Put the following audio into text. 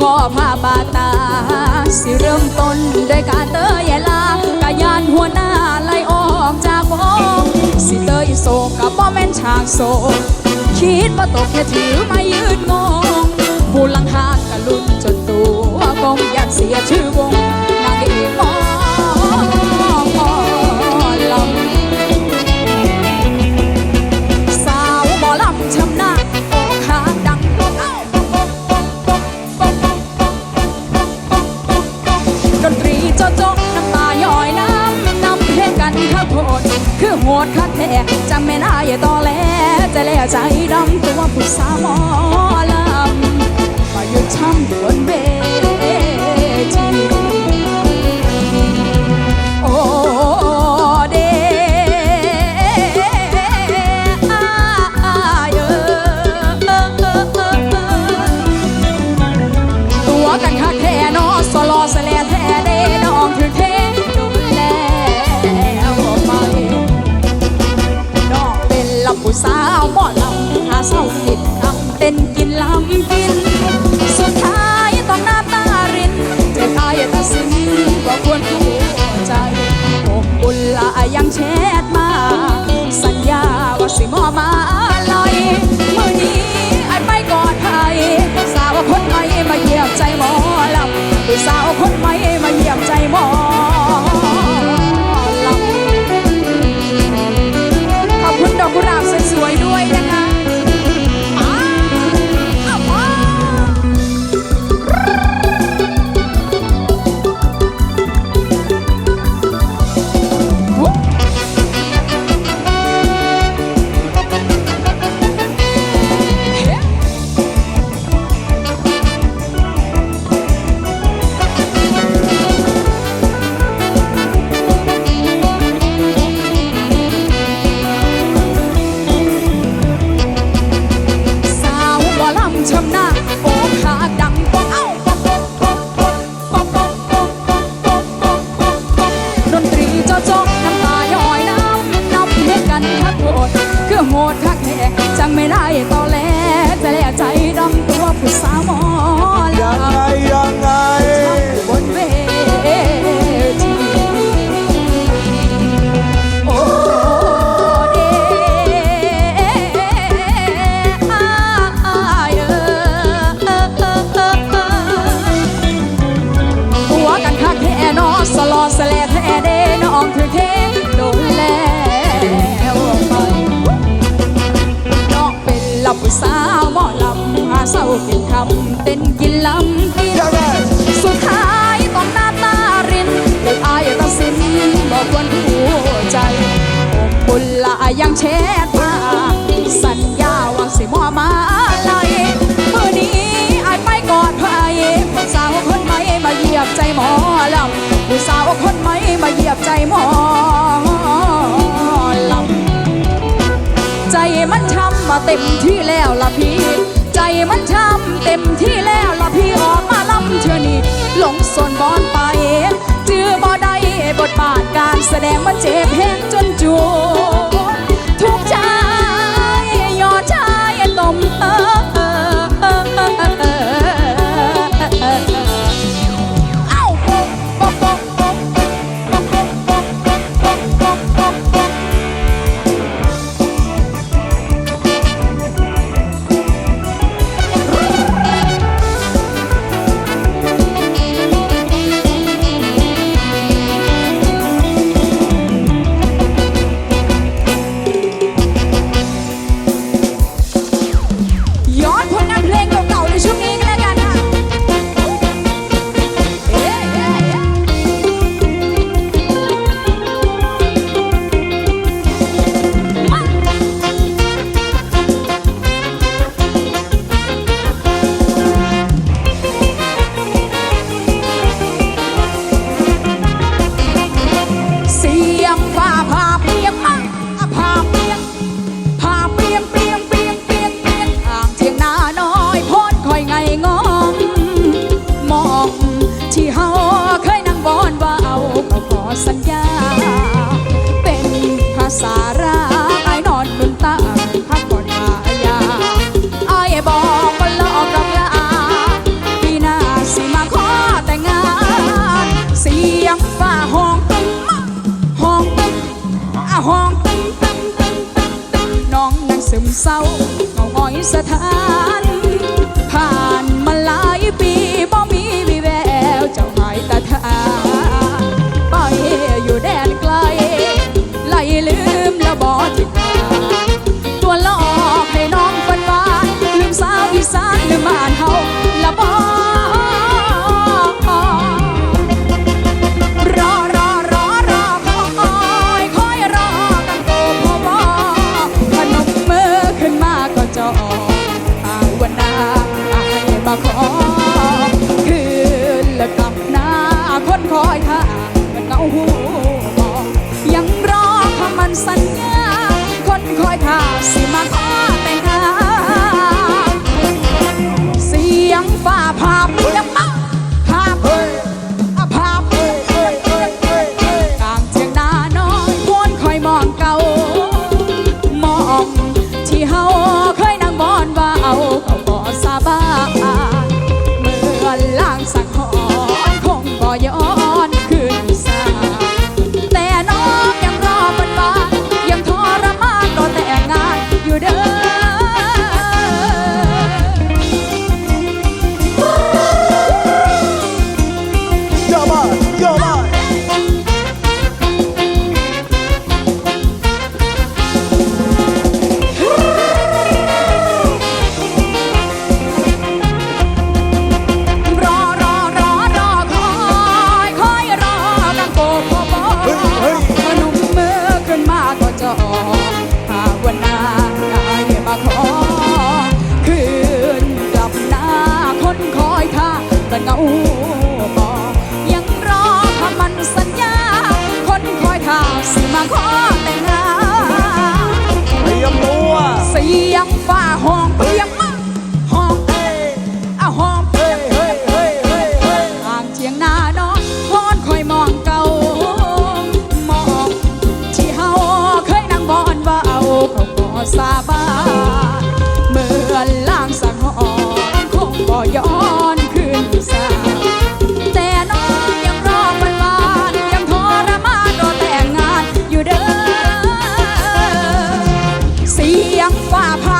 พ่อผ้าบาตา สิเริ่มต้นด้วยการเตยลากะยานหัวหน้าไล่ออกจากวงสิเตยโศกกับบ่แม่นฉากโศกคิดว่าตกแค่ถือไม่ยืดงงผู้ลังหากกะลุ่นจนตัวกงอยากเสียชื่อวงนางเอก โหดคักแท้จังแม่นอายตอแหลใจแล้วใจดำตัวผู้สาวหมอลำมาหยุดช้ำบนเบ แช ดคักแท้จังไม่ได้ตอแลจะแลใจดำตัวผู้สาวมอลำ เป็นลำผู้สาวหมอลำหาเศร้ากินคำเต้นกินลำกินยังไงสุดท้ายต้องน้ำตารินเลือดอายตัดสินบอกควรหัวใจผมบุญละยังแชทมาสัญญาว่าสิมอมา เต็มที่แล้วล่ะพี่ ใจมันช้ำเต็มที่แล้วล่ะพี่ออกมาลำเชื่อนี่หลงสนบอนไปจื้อบ่ได้บทบาทการแสดงมันเจ็บแห้งจนจูทุกใจยอดชายตมเอ ที่เฮาเคยนั่งบอนว่าเอาเขาขอสัญญา เป็นภาษาราไอ้นอนบนตาพักผ่อนมายาไอ้บอกว่าลอกรับลาปีหน้าสิมาขอแต่งงาน เสียงฟ้าห้องตึ้งห้องตึ้งอะห้องตึ้งตึ้งตึ้งตึ้งน้องนั่งซึมเศร้าเงาหอยสะท้า มันเอาหูบอกยังรอคำมันสัญญา คนคอยท่าสิมาขอแต่งงานเสียงฟ้า สาบานเมื่อล่างสังหอนคงบ่ย้อนคืนมสาแต่น้องยังรอวันวานยังทรมานรอแต่งงานอยู่เด้อเสียงฟ้าผ่า